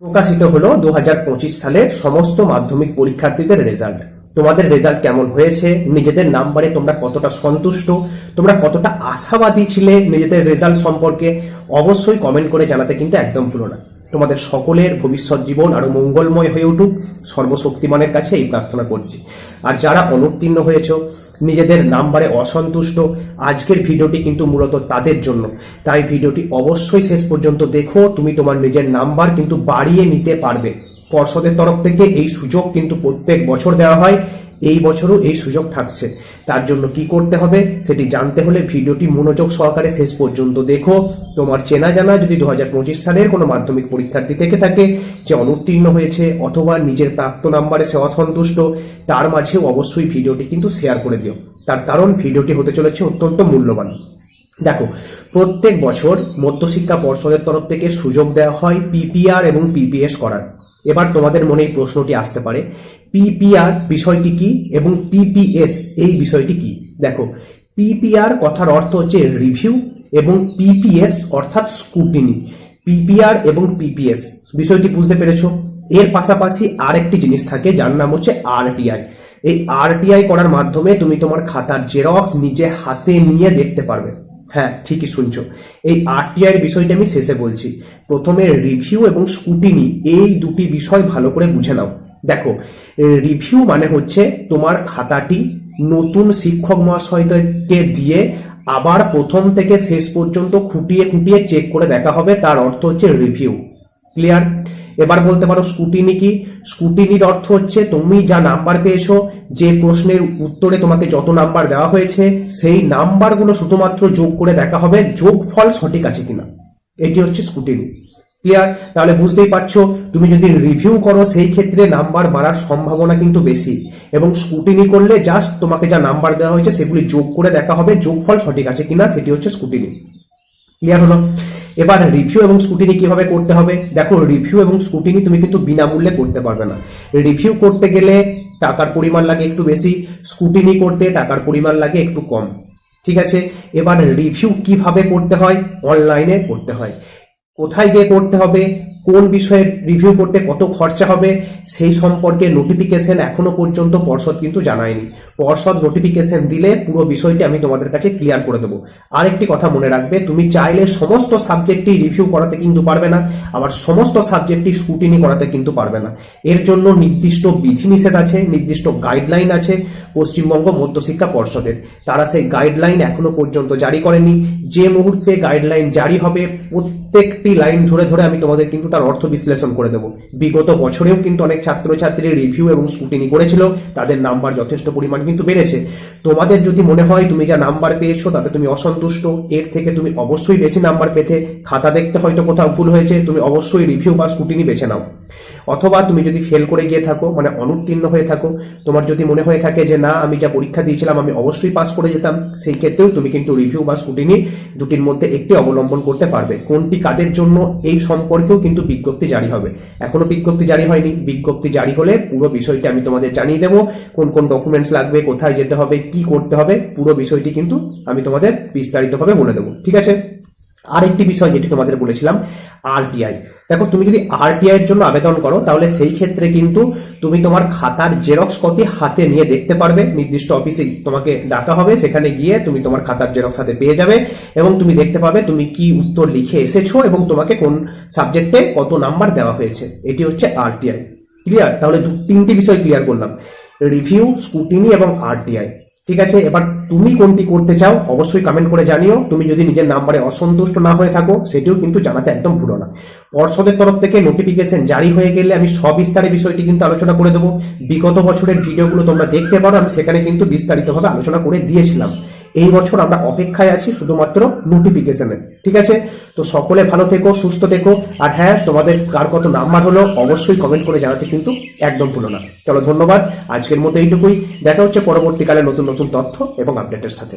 প্রকাশিত হলো দু হাজার পঁচিশ সালের সমস্ত মাধ্যমিক পরীক্ষার্থীদের রেজাল্ট। তোমাদের রেজাল্ট কেমন হয়েছে? নিজেদের নাম্বারে তোমরা কতটা সন্তুষ্ট? তোমরা কতটা আশাবাদী ছিলে নিজেদের রেজাল্ট সম্পর্কে? অবশ্যই কমেন্ট করে জানাতে কিন্তু একদম ভুলো না। তোমাদের সকলের ভবিষ্যৎ জীবন আরও মঙ্গলময় হয়ে উঠুক, সর্বশক্তিমানের কাছে এই প্রার্থনা করছি। আর যারা অনুত্তীর্ণ হয়েছ, নিজেদের নাম্বারে অসন্তুষ্ট, আজকের ভিডিওটি কিন্তু মূলত তাদের জন্য। তাই ভিডিওটি অবশ্যই শেষ পর্যন্ত দেখো, তুমি তোমার নিজের নাম্বার কিন্তু বাড়িয়ে নিতে পারবে। পর্ষদের তরফ থেকে এই সুযোগ কিন্তু প্রত্যেক বছর দেওয়া হয়। এই বছরও এই সুযোগ থাকছে। তার জন্য কি করতে হবে সেটি জানতে হলে ভিডিওটি মনোযোগ সহকারে শেষ পর্যন্ত দেখো। তোমার চেনা জানা যদি দু হাজার পঁচিশ সালের কোনো মাধ্যমিক পরীক্ষার্থী থেকে থাকে যে অনুত্তীর্ণ হয়েছে অথবা নিজের প্রাপ্ত নাম্বারে সে অসন্তুষ্ট, তার মাঝেও অবশ্যই ভিডিওটি কিন্তু শেয়ার করে দিও। তার কারণ, ভিডিওটি হতে চলেছে অত্যন্ত মূল্যবান। দেখো, প্রত্যেক বছর মধ্যশিক্ষা পর্ষদের তরফ থেকে সুযোগ দেওয়া হয় পিপিআর এবং পিপিএস করার। এবার তোমাদের মনে এই প্রশ্নটি আসতে পারে। পিপিআর বিষয়টি কি এবং পিপিএস এই বিষয়টি কি? দেখো পিপিআর কথার অর্থ হচ্ছে রিভিউ এবং পিপিএস অর্থাৎ স্কুটিনি পিপিআর এবং পিপিএস বিষয়টি বুঝতে পেরেছ? এর পাশাপাশি আরেকটি জিনিস থাকে, যার নাম হচ্ছে আরটিআই এই আরটিআই করার মাধ্যমে তুমি তোমার খাতার জেরক্স নিজে হাতে নিয়ে দেখতে পারবে। হ্যাঁ ঠিকই শুনছো। এই আরটিআই এর বিষয়টা আমি শেষে বলছি। প্রথমে রিভিউ এবং স্কুটিনি এই দুটি বিষয় ভালো করে বুঝে নাও। দেখো রিভিউ মানে হচ্ছে তোমার খাতাটি নতুন শিক্ষক মহাশয়দেরকে দিয়ে আবার প্রথম থেকে শেষ পর্যন্ত খুঁটিয়ে খুঁটিয়ে চেক করে দেখা হবে। তার অর্থ হচ্ছে রিভিউ ক্লিয়ার এবার বলতে পারো স্কুটিনি কি? স্কুটিনির অর্থ হচ্ছে তুমি যা নাম্বার পেয়েছ, যে প্রশ্নের উত্তরে তোমাকে যত নাম্বার দেওয়া হয়েছে, সেই নাম্বারগুলো শুধুমাত্র যোগ করে দেখা হবে, যোগফল সঠিক আছে কিনা। এটি হচ্ছে স্কুটিনি। ক্লিয়ার তাহলে বুঝতেই পারছ, তুমি যদি রিভিউ করো, সেই ক্ষেত্রে নাম্বার বাড়ার সম্ভাবনা কিন্তু বেশি। এবং স্কুটিনি করলে জাস্ট তোমাকে যা নাম্বার দেওয়া হয়েছে, সেগুলি যোগ করে দেখা হবে, যোগফল সঠিক আছে কিনা, সেটি হচ্ছে স্কুটিনি। ক্লিয়ার হলো? এবার রিভিউ এবং স্কুটিনি কীভাবে করতে হবে? দেখো রিভিউ এবং স্কুটিনি তুমি কিন্তু বিনামূল্যে করতে পারবে না। রিভিউ করতে গেলে টাকার পরিমাণ লাগে একটু বেশি স্কুটিনি করতে টাকার পরিমাণ লাগে একটু কম। ঠিক আছে? এবার রিভিউ কীভাবে করতে হয়? অনলাইনে করতে হয়। কোথায় গিয়ে করতে হবে? কোন বিষয়ে রিভিউ করতে কত খরচা হবে, সেই সম্পর্কে নোটিফিকেশন এখনও পর্যন্ত পর্ষদ কিন্তু জানায়নি। পর্ষদ নোটিফিকেশন দিলে পুরো বিষয়টি আমি তোমাদের কাছে ক্লিয়ার করে দেবো। আরেকটি কথা মনে রাখবে, তুমি চাইলে সমস্ত সাবজেক্টই রিভিউ করাতে কিন্তু পারবে না, আবার সমস্ত সাবজেক্টই স্কুটিনি করাতে কিন্তু পারবে না। এর জন্য নির্দিষ্ট বিধিনিষেধ আছে, নির্দিষ্ট গাইডলাইন আছে পশ্চিমবঙ্গ মধ্যশিক্ষা পর্ষদের। তারা সেই গাইডলাইন এখনও পর্যন্ত জারি করেনি। যে মুহূর্তে গাইডলাইন জারি হবে, প্রত্যেকটি লাইন ধরে ধরে আমি তোমাদের কিন্তু তার অর্থ বিশ্লেষণ করে দেবো। বিগত বছরেও কিন্তু অনেক ছাত্রছাত্রী রিভিউ এবং স্কুটিনি করেছিল, তাদের নাম্বার যথেষ্ট পরিমাণ কিন্তু বেড়েছে। তোমাদের যদি মনে হয় তুমি যা নাম্বার পেয়েছ, তাতে তুমি অসন্তুষ্ট, এর থেকে তুমি অবশ্যই বেশি নাম্বার পেতে, খাতা দেখতে হয়তো কোথাও ভুল হয়েছে, তুমি অবশ্যই রিভিউ বা স্কুটিনি বেছে নাও। অথবা তুমি যদি ফেল করে গিয়ে থাকো মানে অনুত্তীর্ণ হয়ে থাকো, তোমার যদি মনে হয়ে থাকে যে না, আমি যা পরীক্ষা দিয়েছিলাম, আমি অবশ্যই পাস করে যেতাম, সেই ক্ষেত্রেও তুমি কিন্তু রিভিউ বা স্কুটিনি দুটির মধ্যে একটি অবলম্বন করতে পারবে। কোনটি কাদের জন্য, এই সম্পর্কেও কিন্তু বিজ্ঞপ্তি জারি হবে। এখনও বিজ্ঞপ্তি জারি হয়নি। বিজ্ঞপ্তি জারি হলে পুরো বিষয়টি আমি তোমাদের জানিয়ে দেবো। কোন কোন ডকুমেন্টস লাগবে, কোথায় যেতে হবে, কি করতে হবে, পুরো বিষয়টি কিন্তু আমি তোমাদের বিস্তারিতভাবে বলে দেবো। ঠিক আছে? আরেকটি বিষয় যেটি তোমাদের বলেছিলাম আরটিআই দেখো, তুমি যদি আরটিআই এর জন্য আবেদন করো, তাহলে সেই ক্ষেত্রে কিন্তু তুমি তোমার খাতার জেরক্স কপি হাতে নিয়ে দেখতে পারবে। নির্দিষ্ট অফিসে তোমাকে ডাকা হবে, সেখানে গিয়ে তুমি তোমার খাতার জেরক্স হাতে পেয়ে যাবে এবং তুমি দেখতে পাবে তুমি কি উত্তর লিখে এসেছ এবং তোমাকে কোন সাবজেক্টে কত নাম্বার দেওয়া হয়েছে। এটি হচ্ছে আরটিআই ক্লিয়ার তাহলে তিনটি বিষয় ক্লিয়ার করলাম। রিভিউ স্কুটিনি এবং আরটিআই ঠিক আছে? এবার তুমি কোনটি করতে চাও, অবশ্যই কমেন্ট করে জানিও। তুমি যদি নিজের নাম্বারে অসন্তুষ্ট না হয়ে থাকো, সেটিও কিন্তু জানাতে একদম ভুলো না। পর্ষদের তরফ থেকে নোটিফিকেশন জারি হয়ে গেলে আমি সবিস্তারে বিষয়টি কিন্তু আলোচনা করে দেবো। বিগত বছরের ভিডিওগুলো তোমরা দেখতে পারো, আমি সেখানে কিন্তু বিস্তারিতভাবে আলোচনা করে দিয়েছিলাম। এই বছর আমরা অপেক্ষায় আছি শুধুমাত্র নোটিফিকেশনের ঠিক আছে? তো সকলে ভালো থেকো, সুস্থ থেকো। আর হ্যাঁ তোমাদের কার কত নাম্বার হলো, অবশ্যই কমেন্ট করে জানাতে কিন্তু একদম ভুলো না। চলো ধন্যবাদ। আজকের মতো এইটুকুই। দেখা হচ্ছে পরবর্তীকালে নতুন নতুন তথ্য এবং আপডেটের সাথে।